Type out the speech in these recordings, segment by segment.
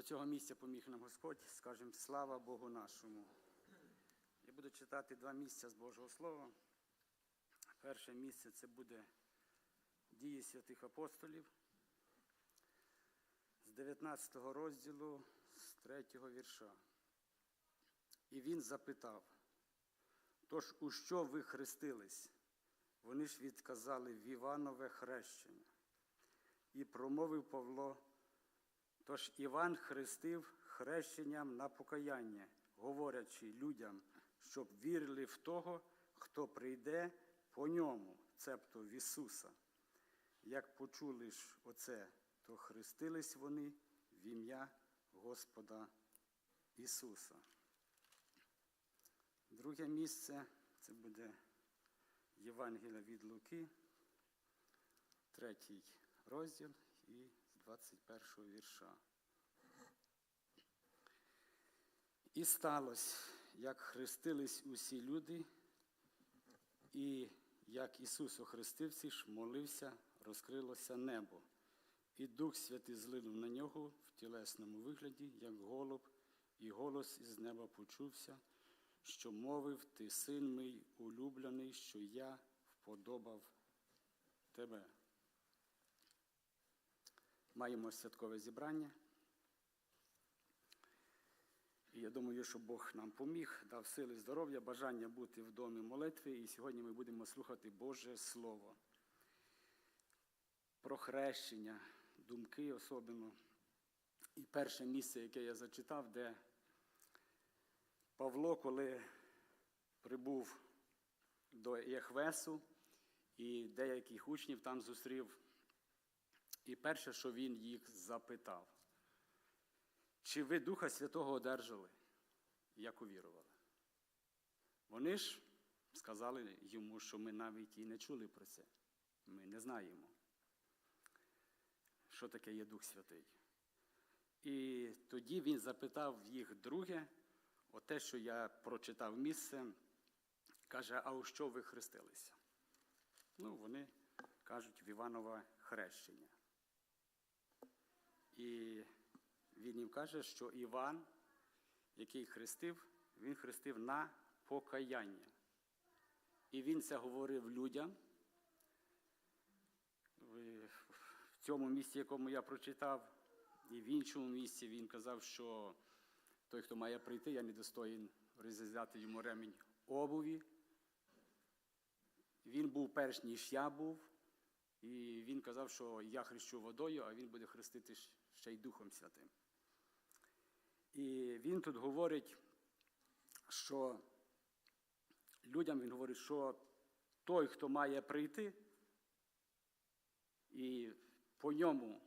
До цього місця поміг нам Господь, скажемо слава Богу нашому. Я буду читати два місця з Божого Слова. Перше місце це буде дії святих апостолів з 19 розділу, з 3 вірша. І він запитав, тож у що ви хрестились? Вони ж відказали в Іванове хрещення. І промовив Павло, тож Іван хрестив хрещенням на покаяння, говорячи людям, щоб вірили в того, хто прийде по ньому, цебто в Ісуса. Як почули ж оце, то хрестились вони в ім'я Господа Ісуса. Друге місце це буде Євангелія від Луки, третій розділ і 21 вірша. І сталося, як хрестились усі люди, і як Ісус охрестився, ж молився, розкрилося небо, і Дух Святий злинув на нього в тілесному вигляді, як голуб, і голос із неба почувся, що мовив ти син мій улюблений, що я вподобав тебе. Маємо святкове зібрання. І я думаю, що Бог нам поміг, дав сили, здоров'я, бажання бути в домі молитви. І сьогодні ми будемо слухати Боже Слово. Про хрещення, думки особливо. І перше місце, яке я зачитав, де Павло, коли прибув до Єхвесу, і деяких учнів там зустрів. І перше, що він їх запитав, чи ви Духа Святого одержали, як увірували? Вони ж сказали йому, що ми навіть і не чули про це. Ми не знаємо, що таке є Дух Святий. І тоді він запитав їх друге, оте, що я прочитав місце, каже, а у що ви хрестилися? Ну, вони кажуть в Іванове хрещення. І він їм каже, що Іван, який хрестив, він хрестив на покаяння. І він це говорив людям. В цьому місці, якому я прочитав, і в іншому місці він казав, що той, хто має прийти, я недостоїн розв'язати йому ремінь обуві. Він був перш, ніж я був, і він казав, що я хрещу водою, а він буде хрестити ще й Духом Святим. І він тут говорить, що людям він говорить, що той, хто має прийти, і по ньому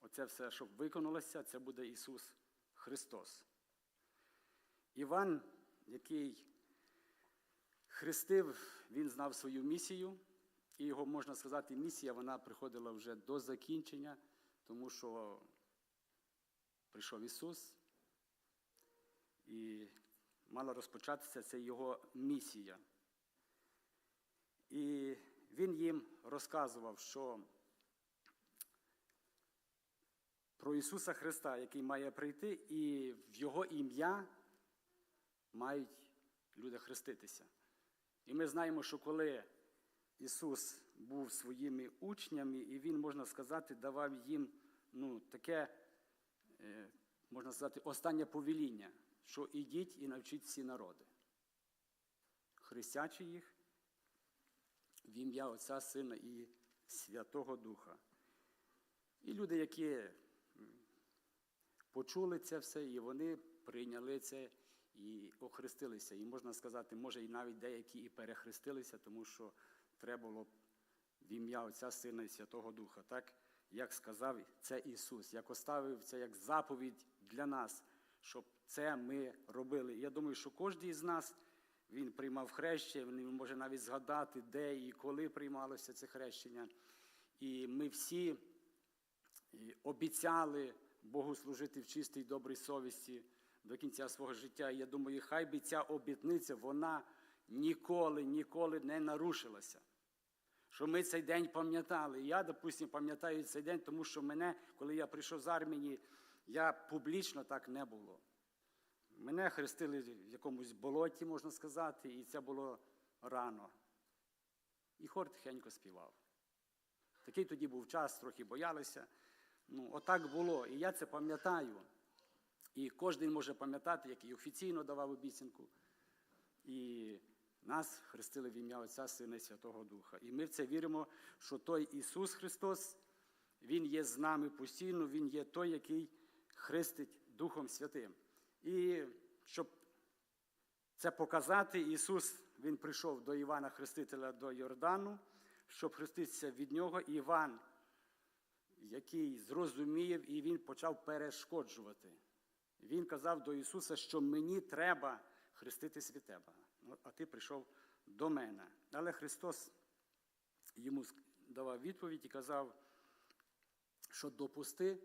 оце все, щоб виконалося, це буде Ісус Христос. Іван, який хрестив, він знав свою місію, і його, можна сказати, місія вона приходила вже до закінчення, тому що прийшов Ісус, і мала розпочатися це його місія. І він їм розказував, що про Ісуса Христа, який має прийти, і в Його ім'я мають люди хреститися. І ми знаємо, що коли Ісус був своїми учнями, і Він, можна сказати, давав їм ну, таке, можна сказати, останнє повеління, що ідіть і навчіть всі народи, хрестячи їх в ім'я Отця, Сина і Святого Духа. І люди, які почули це все, і вони прийняли це і охрестилися. І можна сказати, може, і навіть деякі і перехрестилися, тому що треба було в ім'я Отця, Сина і Святого Духа, так як сказав це Ісус, як оставив це як заповідь для нас, щоб це ми робили. Я думаю, що кожен із нас він приймав хрещення, він може навіть згадати, де і коли приймалося це хрещення. І ми всі обіцяли Богу служити в чистій добрій совісті до кінця свого життя. І я думаю, хай би ця обітниця, вона ніколи, ніколи не нарушилася. Що ми цей день пам'ятали. Я, допустимо, пам'ятаю цей день, тому що мене, коли я прийшов з армії, Я публічно так не було. Мене хрестили в якомусь болоті, можна сказати, і це було рано. І хор тихенько співав. Такий тоді був час, трохи боялися. Ну, отак було. І я це пам'ятаю. І кожен може пам'ятати, як і офіційно давав обіцянку. І нас хрестили в ім'я Отця, Сина і Святого Духа. І ми в це віримо, що той Ісус Христос, Він є з нами постійно, Він є той, який хрестить Духом Святим. І щоб це показати, Ісус Він прийшов до Івана Хрестителя до Йордану, щоб хреститися від нього. Іван, який зрозумів, і він почав перешкоджувати. Він казав до Ісуса, що мені треба хреститись від тебе, а ти прийшов до мене. Але Христос йому давав відповідь і казав, що допусти,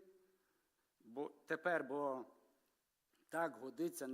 бо тепер, бо так годиться